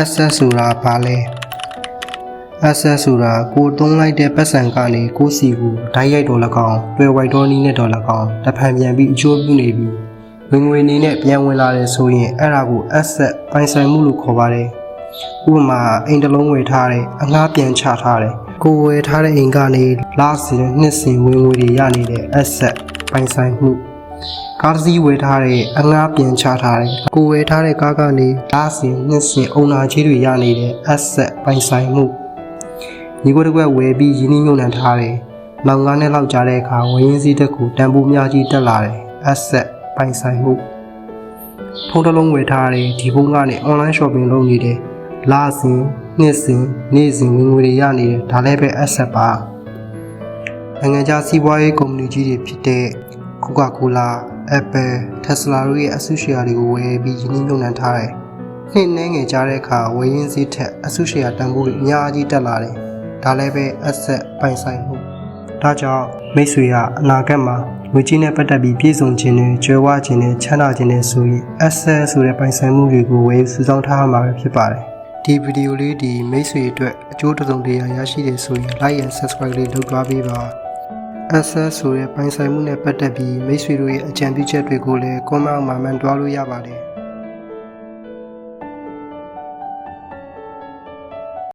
asset ဆိုတာဘာလဲ asset ဆိုတာကိုသုံးလိုက်တဲ့ပတ်စံကနေကိုစီကိုဓာတ်ရိုက်တော်၎င်းတွယ်ဝိုက်တော်နီးနဲ့တော်၎င်းတစ်ဖန်ပြန်ပြီးအကျိုးပြုနေပြီးဝင်ငွေနေနဲ့ပြန်ဝင်လာတယ်ဆိုရင်အဲ့ဒါကို asset ပိုင်ဆိုင်မှုလို့ခေါ်ပါတယ်ဥပမာအိမ်တစ်လုံးဝယ်ထားတယ်အငှားပြန်ချထားတယ်ကိုဝယ်ထားတဲ့အိမ်ကနေလစဉ်နှစ်စဉ်ဝင်ငွေတွေရနေတဲ့ asset ပိုင်ဆိုင်မှု ကားတစ်စီးဝယ်ထားတဲ့အငှားပြန်ချထားတယ်။ကိုဝယ်ထားတဲ့ကားကနေလာစင်နှစ်စင်အုံနာကြီးတွေရနေတဲ့ asset ပိုင်ဆိုင်မှု။ညီကိုတစ်ကွက်ဝယ်ပြီးရင်းနှီးမြှုပ်နှံထားတယ်။နောက်9နှစ်လောက်ကြာတဲ့အခါဝယ်ရင်းစည်းတက်ကိုတန်ဖိုးများကြီးတက်လာတယ်။ asset ပိုင်ဆိုင်မှု။ဖုန်းတစ်လုံးဝယ်ထားတယ်ဒီဖုန်းကနေ online shopping လုပ်နေတယ်။လာစင်နှစ်စင်နေ့စဉ်ဝင်ငွေတွေရနေတယ်ဒါလည်းပဲ asset ပါ။နိုင်ငံခြားစီးပွားရေးကုမ္ပဏီကြီးတွေဖြစ်တဲ့ Coca-Cola, Apple, Tesla တို့ရဲ့အစုရှယ်ယာတွေကိုဝယ်ပြီးယင်းနှိမ့်မြှုပ်နှံထားတယ်။နှစ်နှဲငယ်ကြားတဲ့အခါဝယ်ရင်းစည်းထက်အစုရှယ်ယာတန်ဖိုးတွေအများကြီးတက်လာတယ်။ဒါလည်းပဲ asset ပိုင်ဆိုင်မှု။ဒါကြောင့်မိတ်ဆွေကအနာဂတ်မှာငွေကြေးနဲ့ပတ်သက်ပြီးပြည်စုံခြင်းနဲ့ကြွယ်ဝခြင်းနဲ့ချမ်းသာခြင်းနဲ့ဆိုရင် asset ဆိုတဲ့ပိုင်ဆိုင်မှုတွေကိုဝယ်စုဆောင်းထားရမှာပဲဖြစ်ပါတယ်။ဒီဗီဒီယိုလေးဒီမိတ်ဆွေအတွက်အကျိုးတစ်စုံတစ်ရာရရှိတယ်ဆိုရင် like and subscribe လေးလုပ်သွားပေးပါ access ဆိုတဲ့ပိုင်ဆိုင်မှုနဲ့ပတ်သက်ပြီးမိတ်ဆွေတို့ရဲ့အကြံပြုချက်တွေကိုလည်း comment အောက်မှာမှန်တွားလို့ရပါတယ်